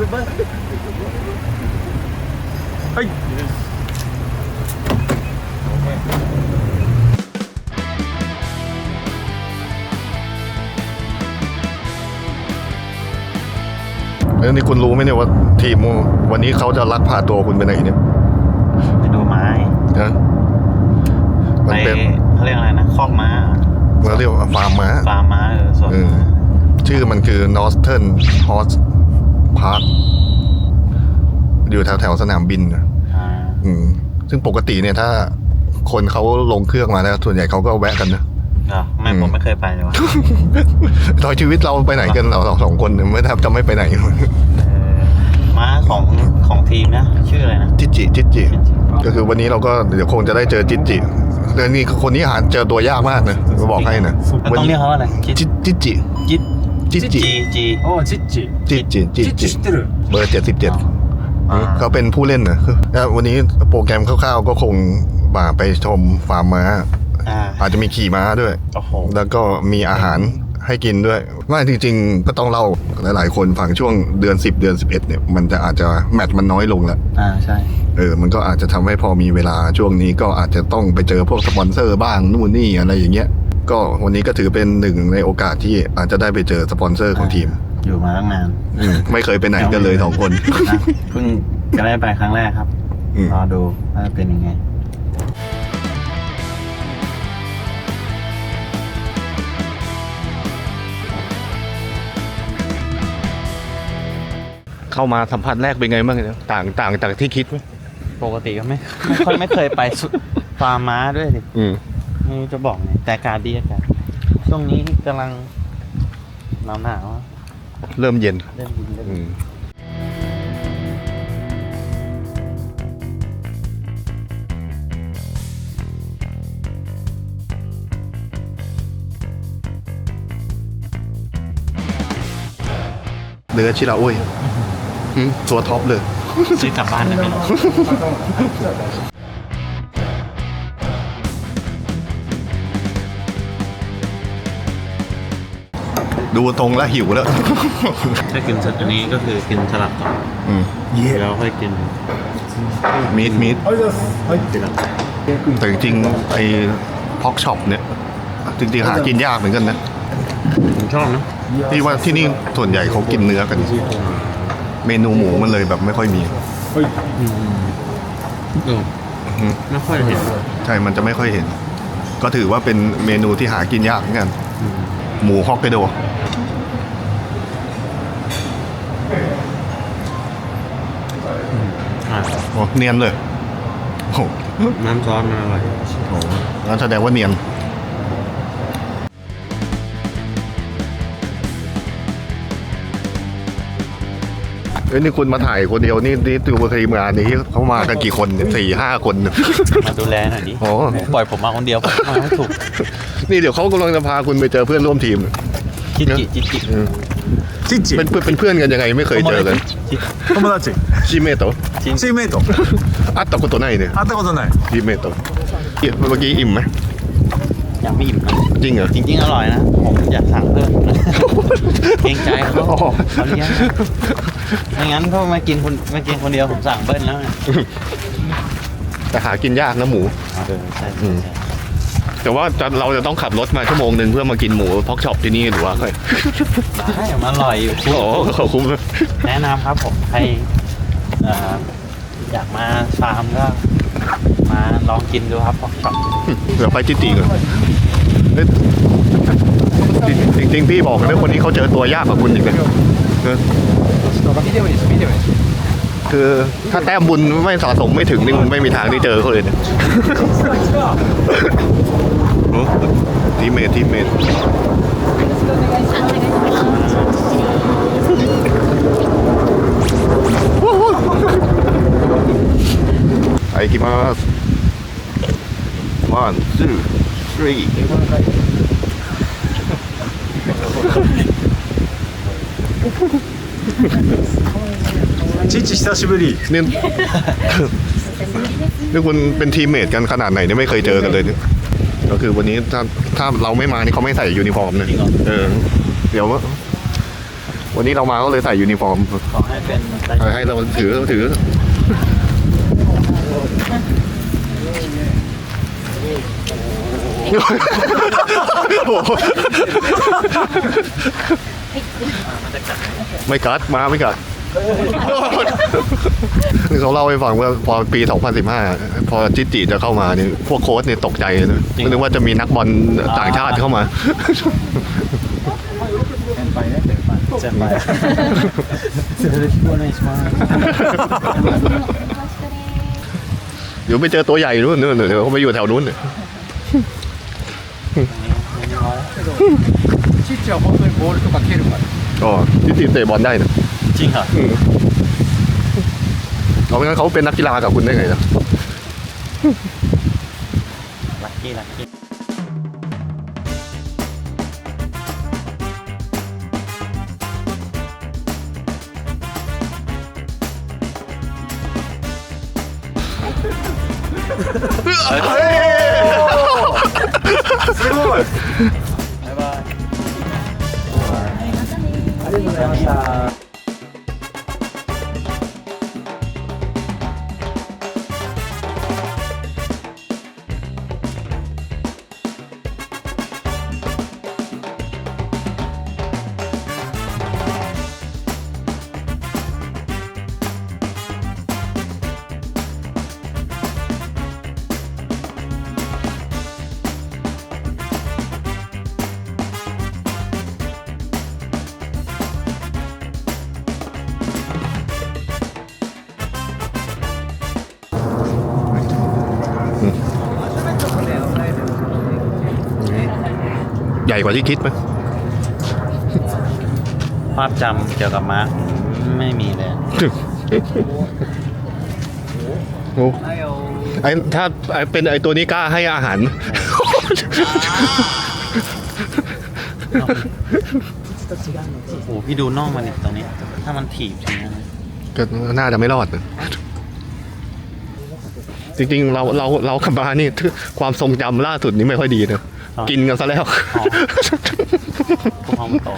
はいแล้วนี่คุณรู้ไหมเนี่ยว่าทีมวันนี้เขาจะลักพาตัวคุณไปไหนเนี่ยไปดูไม้นะไปมันเป็นเขาเรียกอะไรนะคอกม้าเราเรียกว่าฟาร์มม้าฟาร์มม้าเออสวนเออชื่อมันคือ Northern Horse Park อยู่แถวแถวๆสนามบินนะอ่าอืมซึ่งปกติเนี่ยถ้าคนเขาลงเครื่องมาแล้วส่วนใหญ่เขาก็แวะกันนะเหรอไม่อืมผมไม่เคยไปเลยว่ะตอนชีวิตเราไปไหนกันเราสองคนเนี่ยไม่แทบจะไม่ไปไหนเออม้าของของทีมนะ ชื่ออะไรนะ จิจิจิจิก็คือวันนี้เราก็เดี๋ยวคงจะได้เจอจิจิแต่นี่คนนี้หาเจอตัวยากมากนะจะบอกให้นะแล้วต้องเรียกเขาว่าอะไรจิจิจิจิ จิจิจิโอ้จิจิจิจิจิจิจิจิเบอร์เจ็ดสิบเจ็ดเขาเป็นผู้เล่นนะวันนี้โปรแกรมคร่าวๆก็คงบ่าไปชมฟาร์มม้าอาจจะมีขี่ม้าด้วยแล้วก็มีอาหารให้กินด้วยว่าจริงๆ ก็ต้องเล่าหลายๆ คนฟังช่วงเดือน 10 เดือน 11เนี่ยมันจะอาจจะแมตช์มันน้อยลงแล้วอ่าใช่ เออมันก็อาจจะทำให้พอมีเวลาช่วงนี้ก็อาจจะต้องไปเจอพวกสปอนเซอร์บ้างนู่นนี่อะไรอย่างเงี้ย ก็วันนี้ก็ถือเป็นหนึ่งในโอกาสที่อาจจะได้ไปเจอสปอนเซอร์ของทีมอยู่มาตั้งนานอืมไม่เคยไปไหนกันเลยสองคน นะเพิ่งจะได้ไปครั้งแรกครับอืม รอดูว่าจะเป็นยังไง เข้ามาสัมผัสแรกเป็นไงบ้างต่างต่างจากที่คิดไหมปกติก็ไม่ไม่ค่อยไม่เคยไปสุฟาร์มม้าด้วยดิอืม ไม่รู้จะบอกไงแต่อากาศดีอากาศช่วงนี้กำลังหนาวหนาวๆอะเริ่มเย็นเล่นดินเล่นอืมเนื้อชิราโอ้ยอืมตัวท็อปเลย ซื้อกลับบ้านได้ไหมเนาะ ดูตรงแล้วหิวแล้ว ถ้ากินสัตว์อันนี้ก็คือกินสลัดก่อนอืมแล้วค่อยกินมีดมีดแต่จริงไอ้พ็อกช็อปเนี่ย จริงๆหากินยากเหมือนกันนะผมชอบนะที่ว่าที่นี่ส่วนใหญ่เขากินเนื้อกัน เมนูหมูมันเลยแบบไม่ค่อยมีเออไม่ค่อยเห็น ใช่ มันจะไม่ค่อยเห็น ก็ถือว่าเป็นเมนูที่หากินยากเหมือนกัน หมูฮอกไกโดอ่าโอ้เนียนเลยโอ้โหน้ำซอสมันอร่อยโอ้โหงั้นแสดงว่าเนียน เอ้ยนี่คุณมาถ่ายคนเดียวนี่นี่ดูทีมงานนี้เขามากันกี่คนเนี่ยสี่ห้าคนเนี่ย มาดูแลหน่อยดิ โอ้ ปล่อยผมมาคนเดียวผมทำไม่ถูก นี่เดี๋ยวเขากำลังจะพาคุณไปเจอเพื่อนร่วมทีม จิจิจิจิ อืม チッチ เป็นเพื่อนเป็นเพื่อนกันยังไงไม่เคยเจอกัน 友達 ชิเมโตะ チームメイト อัตตะโกโตะไนเนี่ย 会ったことない ชิเมโตะเมื่อกี้อิ่มไหม ยังไม่อิ่มนะจริงเหรอจริง ๆ อร่อยนะ ผมอยากสั่งเพิ่มเกรงใจเขาอ๋อ เขาเลี้ยงไม่งั้นถ้ามากินคนมากินคนเดียวผมสั่งเบิ้ลแล้วไงแต่หากินยากนะหมู เออใช่อืใช่มใช่แต่ว่าจะเราจะต้องขับรถมาชั่วโมงหนึ่งเพื่อมากินหมูพ็อกช็อปที่นี่หรือว่าไงได้มันอร่อยอยู่ โอ้โหขอบคุณแนะนำครับผมใครเอ่ออยากมาฟาร์มก็ มาลองกินดูครับของช็อป เดี๋ยวไปจิตีก่อนเอ้ยจริงจริงๆพี่บอกนะคนนี้เขาเจอตัวยากกว่าคุณอีกนะเออ 見てもいいです見てもいいです คือถ้าแต้มบุญไม่สะสมไม่ถึงนี่คุณไม่มีทางได้เจอเขาเลยนะโอ้ทีมเมททีมเมท はい、行きます。ワン、ツー、スリー。チッチ久しぶり นี่ นี่คุณเป็นทีมเมทกันขนาดไหนเนี่ยไม่เคยเจอกันเลยเนี่ยก็คือวันนี้ถ้าถ้าเราไม่มานี่เขาไม่ใส่ยูนิฟอร์มนะเออ เดี๋ยว วันนี้เรามาก็เลยใส่ยูนิฟอร์ม ขอให้เป็น เอาให้เราถือถือ โอ้โหไม่กัดมาไม่กัดคือเขาเล่าให้ฟังว่าพอปี 2015 พอจิจิจะเข้ามาเนี่ยพวกโค้ชเนี่ยตกใจเลยนะนึกว่าจะมีนักบอลต่างชาติเข้ามาเจนไปเจนไปพูดในสมาร์เดี๋ยวไปเจอตัวใหญ่นู่นนู่นเดี๋ยวเขาไปอยู่แถวนู้นเนี่ย チッチは本当にボールとか蹴るから ก็จิจิเตะบอลได้นะ จริงเหรอ เอาไม่งั้นเขาเป็นนักกีฬากับคุณได้ไงล่ะ ลักกี้ลักกี้ すごい した ใหญ่กว่าที่คิดไหมภาพจำเกี่ยวกับมาร์คไม่มีเลยโอ้ไอถ้าไอเป็นไอตัวนี้กล้าให้อาหาร โอ้โหพี่ดูน่องมันเนี่ยตรงนี้ ถ้ามันถีบอย่างนี้นะก็น่าจะไม่รอดนะจริงๆ เราเราเราขับมานี่ความทรงจำล่าสุดนี้ไม่ค่อยดีนะ กินกันซะแล้วพวกเขามันโต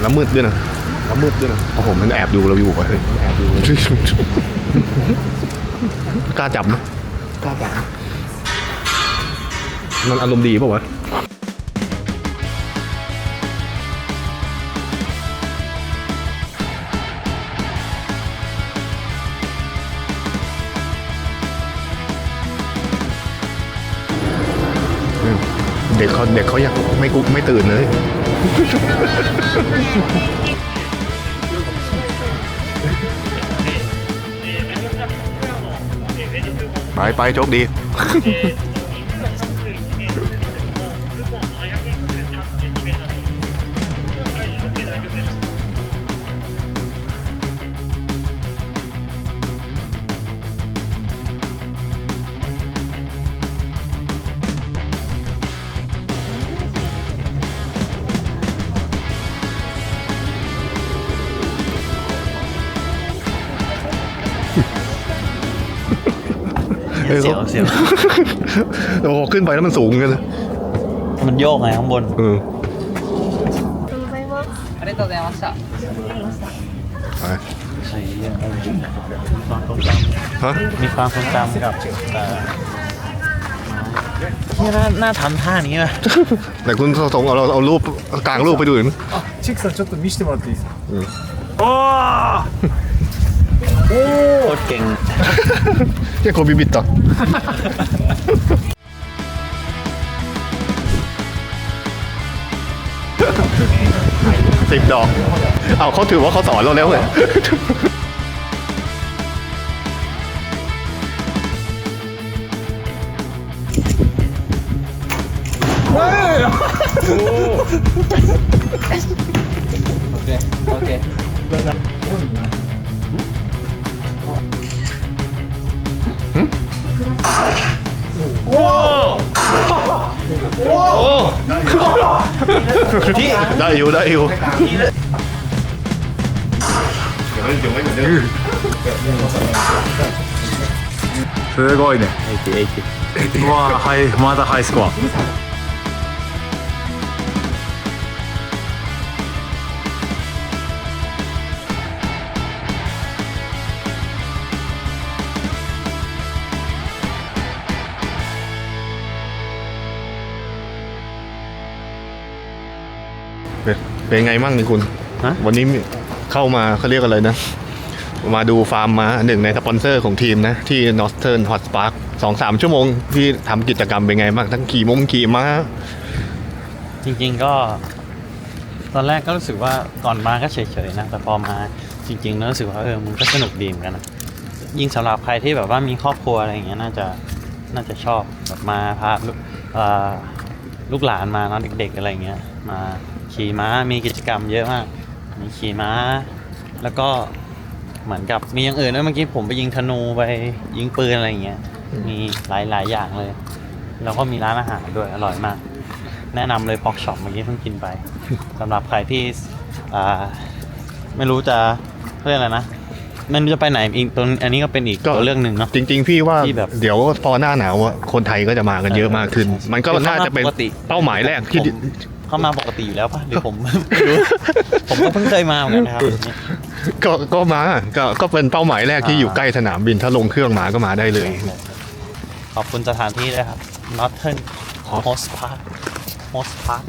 แล้วมืดด้วยนะแล้วมืดด้วยนะโอ้โหมันแอบดูเราอยู่อะเฮ้ยมันแอบดูเรากล้าจับไหมกล้าจับมันอารมณ์ดีป่าวะ ด็กเขาเด็กเขายังไม่กุไม่ตื่นเลย ไปไปโชคดี เออ เสียวเสียว โอ้โหขึ้นไปแล้วมันสูงกันนะ มันโยกไงข้างบน เออ ありがとうございました。 ไป ใช่มีความทรงจ ฮะ ำมีความทรงจำกับเอ่อเนี่ยน่าน่าทำท่านี้ป่ะ แต่คุณสงเอาเราเอารูปกลางรูปไปดูหน่อย あチックさんちょっと見せてもらっていいですかうんお โคตรเก่งเรียกโคบิบิตต่อสิบดอก เอาเขาถือว่าเขาสอนเราแล้วไง ได้อยู่ได้อยู่すごいねうわーはいまだハイスコア เป็นเป็นไงมั่งนี่คุณ ฮะ วันนี้เข้ามาเขาเรียกอะไรนะ มาดูฟาร์มมาหนึ่งในสปอนเซอร์ของทีมนะ ที่ Northern Hot Spark สองสามชั่วโมงที่ทำกิจกรรมเป็นไงบ้างทั้งขี่มงขี่ม้า จริงๆก็ ตอนแรกก็รู้สึกว่าก่อนมาก็เฉยๆนะ แต่พอมาจริงๆแล้วรู้สึกว่าเออมันก็สนุกดีเหมือนกันนะยิ่งสำหรับใครที่แบบว่ามีครอบครัวอะไรอย่างเงี้ยน่าจะน่าจะชอบแบบมาพาลูกเอ่อลูกหลานมาเนาะเด็ก ๆ อะไรเงี้ยมา ขี่ม้ามีกิจกรรมเยอะมาก มีขี่ม้า แล้วก็เหมือนกับมีอย่างอื่นด้วยเมื่อกี้ผมไปยิงธนูไปยิงปืนอะไรอย่างเงี้ย มีหลายๆอย่างเลย แล้วก็มีร้านอาหารด้วยอร่อยมาก แนะนำเลยพอกช็อปเมื่อกี้เพิ่งกินไปสำหรับใครที่อ่าไม่รู้จะเรียกอะไรนะไม่รู้จะไปไหนอีกตัวอันนี้ก็เป็นอีกก็ตัวเรื่องหนึ่งเนาะจริง ๆ พี่ว่าที่แบบเดี๋ยวพอหน้าหนาวอะคนไทยก็จะมากันเยอะมากขึ้น มันก็คือเข้าน่าจะเป็นมาปกติเป้าหมายแรกที่ผม เข้ามาปกติอยู่แล้วปะหรือผม ไม่รู้ผมก็เพิ่งเคยมาเหมือนกันนะครับก็ก็มาก็ก็เป็นเป้าหมายแรกที่อยู่ใกล้สนามบินถ้าลงเครื่องมาก็มาได้เลย ขอบคุณสถานที่ด้วยครับ Northern Host Park Host Park